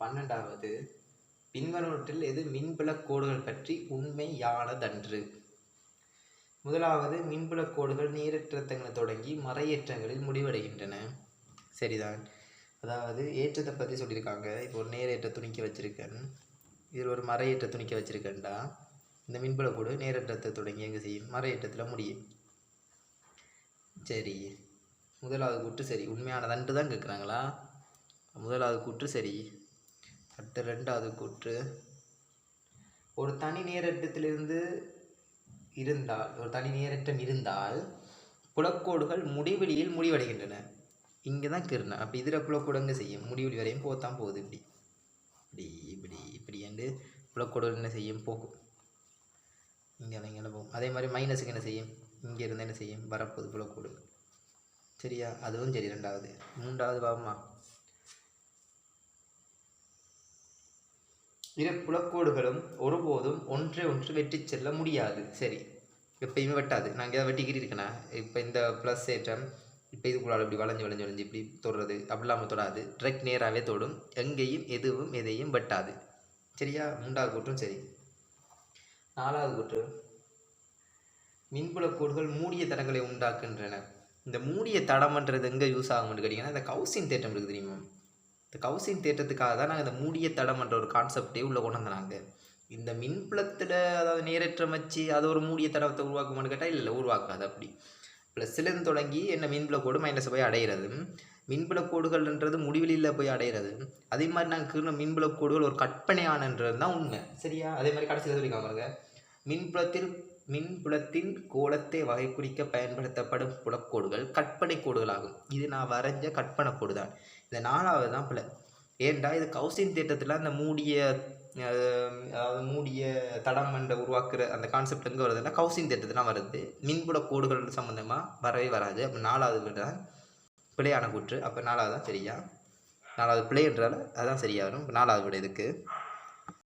பன்னெண்டாவது பின்வருவற்றில் எது மின்புலக் கோடுகள் பற்றி உண்மையானதன்று? முதலாவது மின்புலக் கோடுகள் நீரற்றத்தங்களை தொடங்கி மறையேற்றங்களில் முடிவடைகின்றன. சரிதான். அதாவது ஏற்றத்தை பற்றி சொல்லியிருக்காங்க. இப்போ ஒரு நேரேற்ற துணிக்க வச்சுருக்கேன். இதில் ஒரு மறையேற்ற துணிக்க வச்சுருக்கேன்டா. இந்த மின்புலக் கோடு நேரற்றத்தை தொடங்கி எங்கே செய்யும்? மறையேற்றத்தில் முடியும். சரி. முதலாவது கூற்று சரி. உண்மையானதன்று தான் கேட்குறாங்களா முதலாவது கூற்று சரி. அடுத்த ரெண்டாவது கூற்று. ஒரு தனி நேரட்டத்திலிருந்து இருந்தால் ஒரு தனி நேரட்டம் இருந்தால் புலக்கோடுகள் முடிவெளியில் முடிவடைகின்றன. இங்கே தான் கிருணை. அப்போ இதில் புலக்கோடுங்க செய்யும். முடிவெளி வரையும் போத்தான் போகுது. இப்படி இப்படி இப்படி இப்படி என்று புலக்கோடுகள் என்ன செய்யும்? போகும். இங்கே இங்கே போகும்? அதே மாதிரி மைனஸுக்கு என்ன செய்யும்? இங்கே இருந்து என்ன செய்யும்? வரப்போகுது புலக்கோடு சரியா? அதுவும் சரி. ரெண்டாவது. மூன்றாவது பாவமா? இரு புலக்கோடுகளும் ஒருபோதும் ஒன்றை ஒன்று வெட்டி செல்ல முடியாது. சரி. எப்பயுமே வெட்டாது. நான் எதாவது வெட்டிக்கிட்டு இருக்கேனா? இப்போ இந்த ப்ளஸ் ஏற்றம் இப்போ இதுக்குள்ளால் இப்படி வளைஞ்சு வளைஞ்சு வளைஞ்சு இப்படி தொடுறது அப்படிலாம் தொடாது. ட்ரெக் நேராகவே தொடும். எங்கேயும் எதுவும் எதையும் வெட்டாது. சரியா? மூன்றாவது கூற்றும் சரி. நாலாவது கூற்று. மின்புலக்கோடுகள் மூடிய தடங்களை உண்டாக்குகின்றன. இந்த மூடிய தடம்ன்றது எங்கே யூஸ் ஆகும்னு கேட்டிங்கன்னா இந்த கவுசின் தேட்டம் இருக்குது தெரியுமா? இந்த கவுசின் தேட்டத்துக்காக தான் நாங்கள் இந்த மூடிய தடம்ன்ற ஒரு கான்செப்டே உள்ளே கொண்டு வந்தாங்க இந்த மின்புலத்தில் அதாவது நேரற்றம் வச்சு அது ஒரு மூடிய தடத்தை உருவாக்குமான்னு கேட்டால் இல்லை உருவாக்காது அப்படி. ப்ளஸ்லேருந்து தொடங்கி என்ன மின்புல கோடு மைனஸை போய் அடையிறது. மின்புல கோடுகள்ன்றது முடிவெளியில் போய் அடையிறது. அதே மாதிரி நாங்கள் கீழே மின்புல கோடுகள் ஒரு கற்பனையானன்றது தான் உண்மை. சரியா? அதே மாதிரி கடைசியில் சொல்லியிருக்காங்க பாருங்க. மின்புலத்தில் மின்புலத்தின் கோலத்தை வகை குறிக்க பயன்படுத்தப்படும் புலக்கோடுகள் கற்பனை கோடுகளாகும். இது நான் வரைஞ்ச கற்பனை கோடு தான் இந்த நாலாவது தான் புல ஏன்டா இது கௌசின் திட்டத்தில் அந்த மூடிய அதாவது மூடிய தடம் என்ற உருவாக்குற அந்த கான்செப்ட் எங்கே வருதுன்னா கௌசின் திட்டத்தில் வருது. மின்புல கோடுகள் சம்மந்தமாக வரவே வராது. அப்போ நாலாவது தான். பிழையான கூற்று. அப்போ நாலாவது தான் சரியா? நாலாவது பிழை என்றால் அதுதான் சரியாக வரும் நாலாவது விட இதுக்கு